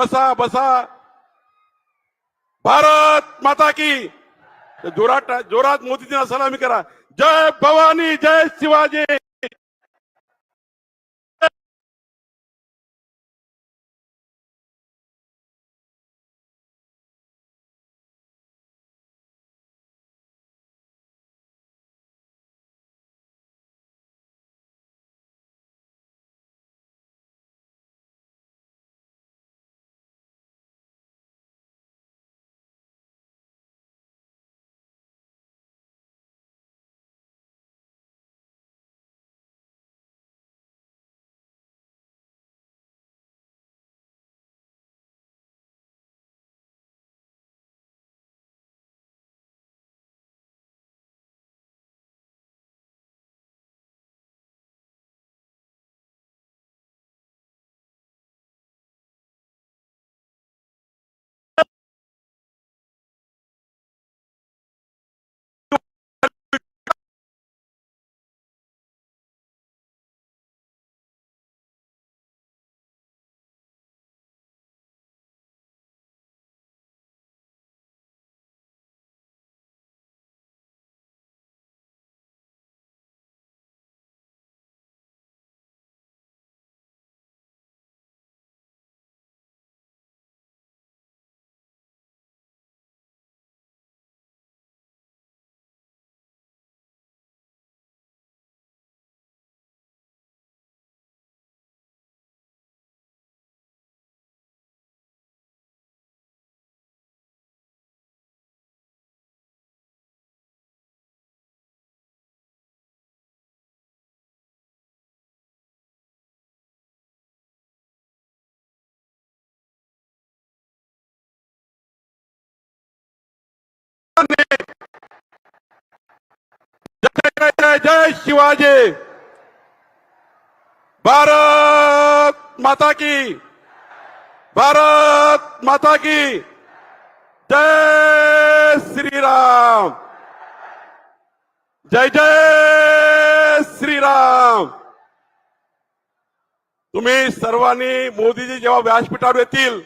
बसा बसा. भारत माता की. जोरात जोरात मोदीजींना सलामी करा. जय भवानी जय शिवाजी. जय जय शिवाजी। भारत माता की। भारत माता की। जय श्री राम जय जय श्री राम तुम्ही सर्वांनी मोदीजी जेव्हा व्यासपीठावर येतील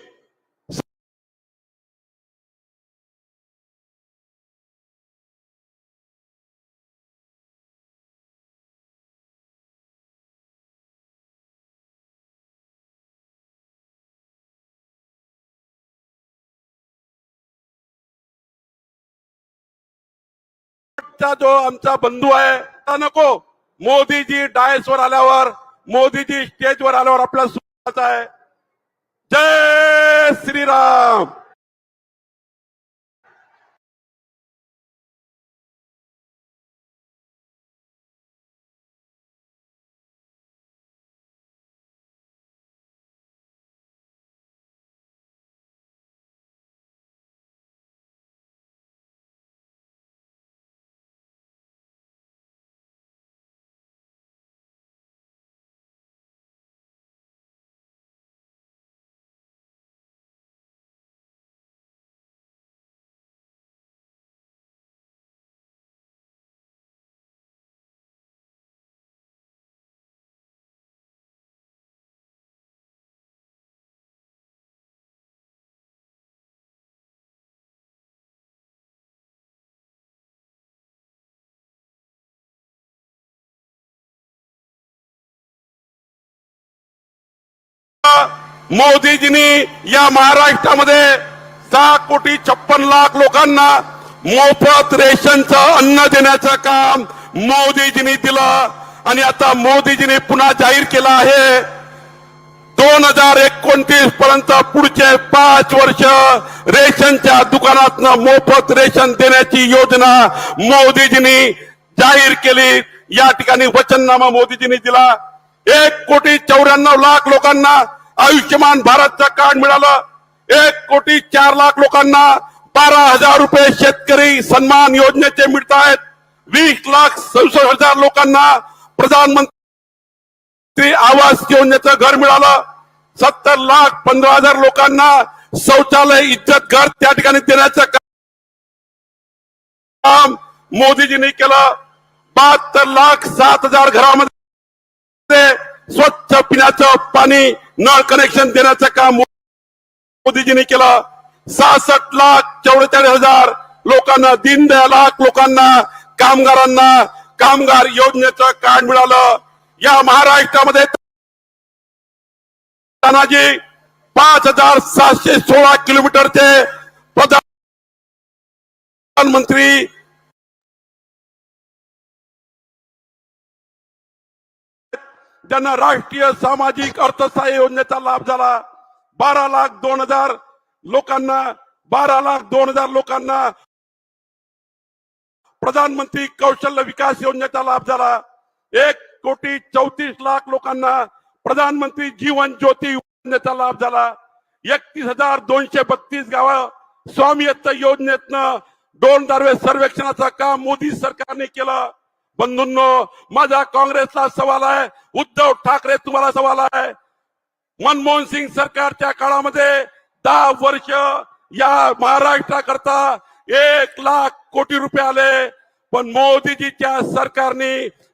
चा जो आमचा बंधू आहे आता नको. मोदीजी डायस वर आल्यावर मोदीजी स्टेजवर आल्यावर आपला सुखाचा आहे. जय श्रीराम! मोदीजींनी या महाराष्ट्रामध्ये सहा कोटी छप्पन लाख लोकांना मोफत रेशनचं अन्न देण्याचं काम मोदीजींनी दिलं. आणि आता मोदीजींनी पुन्हा जाहीर केलं आहे. दोन हजार एकोणतीस पर्यंत पुढचे पाच वर्ष रेशनच्या दुकानातनं मोफत रेशन देण्याची योजना मोदीजींनी जाहीर केली. या ठिकाणी वचननामा मोदीजींनी दिला. एक कोटी चौऱ्याण्णव लाख लोकांना आयुष्यमान भारतचं कार्ड मिळालं. एक कोटी चार लाख लोकांना बारा हजार रुपये शेतकरी सन्मान योजनेचे मिळत आहेत वीस लाख सदुसष्ट हजार लोकांना प्रधानमंत्री आवास योजनेचं घर मिळालं. सत्तर लाख पंधरा हजार लोकांना शौचालय इज्जत घर त्या ठिकाणी देण्याचं काम मोदीजींनी केलं. बहात्तर लाख सात हजार घरामध्ये स्वच्छ पिण्याचं पाणी नळ कनेक्शन देण्याचं काम मोदीजींनी केलं. सहासष्ट लाख चौवेचाळीस हजार लोकांना दीनदयाळ लाख लोकांना कामगारांना कामगार योजनेचं कार्ड मिळालं. या महाराष्ट्रामध्ये तानाजी पाच हजार सातशे सोळा किलोमीटरचे प्रधानमंत्री ज्यांना राष्ट्रीय सामाजिक अर्थसहाय्य योजनेचा लाभ झाला बारा लाख दोन हजार लोकांना बारा लाख दोन हजार लोकांना प्रधानमंत्री कौशल्य विकास योजनेचा लाभ झाला. एक कोटी चौतीस लाख लोकांना प्रधानमंत्री जीवन ज्योती योजनेचा लाभ झाला. एकतीस हजार दोनशे बत्तीस गाव स्वामित्व योजनेतनं दोन दारवे सर्वेक्षणाचं काम मोदी सरकारने केलं. बंधूंनो माझा काँग्रेसला सवाल आहे उद्धव ठाकरे तुम्हाला सवाल आहे. मनमोहन सिंग सरकारच्या काळामध्ये दहा वर्ष या महाराष्ट्राकरता एक लाख कोटी रुपये आले पण मोदीजीच्या सरकारने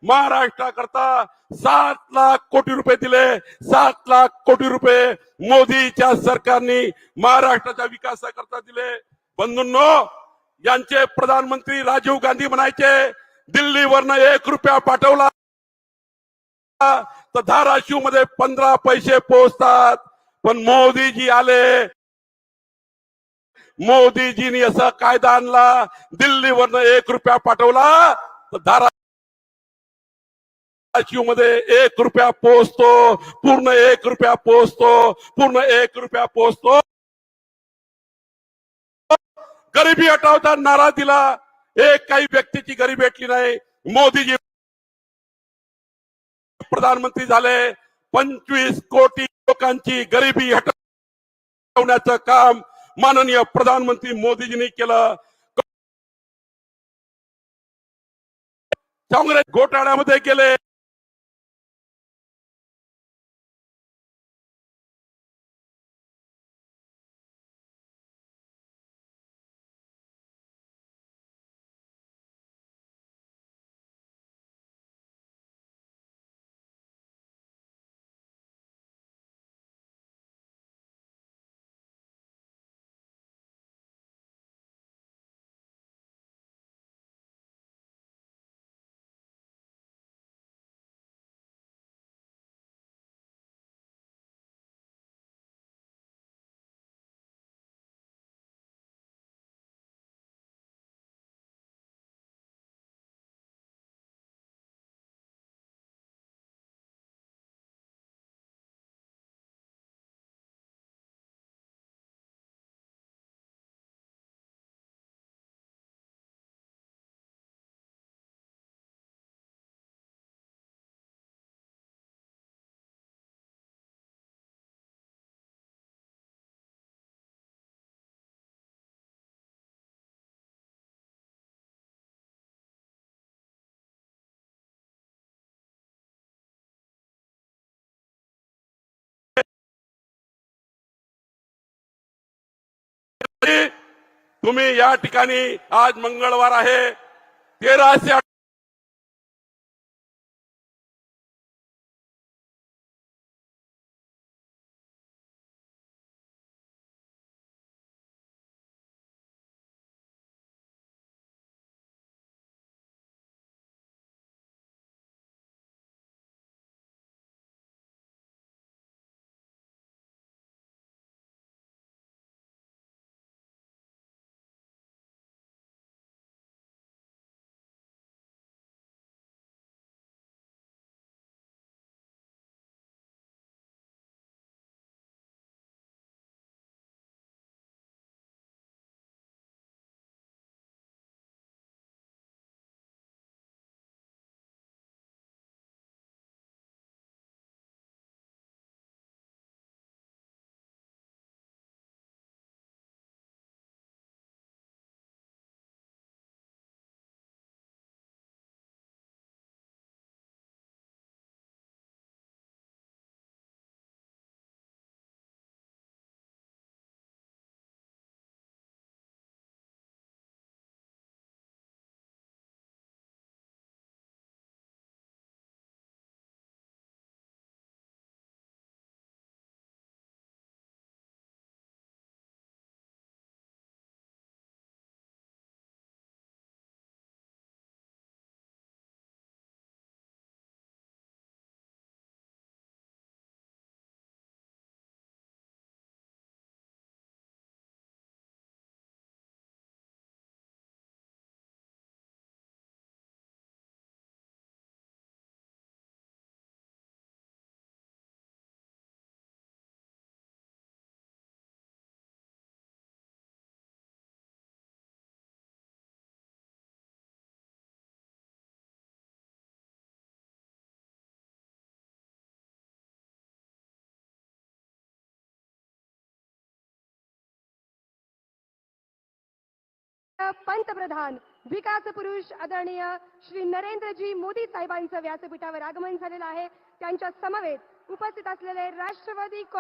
महाराष्ट्राकरता सात लाख कोटी रुपये दिले. सात लाख कोटी रुपये मोदीच्या सरकारने महाराष्ट्राच्या विकासाकरता दिले. बंधूंनो यांचे प्रधानमंत्री राजीव गांधी म्हणायचे दिल्लीवरनं एक रुपया पाठवला. तर धाराशिवमध्ये पंधरा पैसे पोहोचतात. पण मोदीजी आले. मोदीजीनी असा कायदा आणला. दिल्लीवरनं एक रुपया पाठवला. तर धाराशिवमध्ये एक रुपया पोहोचतो. पूर्ण एक रुपया पोहोचतो. पूर्ण एक रुपया पोहोचतो. गरिबी हटावता नारा दिला. एक काही व्यक्तीची गरिबी भेटली नाही. मोदीजी प्रधानमंत्री झाले. पंचवीस कोटी लोकांची गरिबी हटवण्याचं काम माननीय प्रधानमंत्री मोदीजींनी केलं. काँग्रेस घोटाळ्यामध्ये गेले. तुम्ही या ठिकाणी आज मंगळवार आहे. तेराशे पंतप्रधान विकास पुरुष आदरणीय श्री नरेंद्रजी मोदी साहेबांचं व्यासपीठावर आगमन झालेलं आहे. त्यांच्या समवेत उपस्थित असलेले राष्ट्रवादी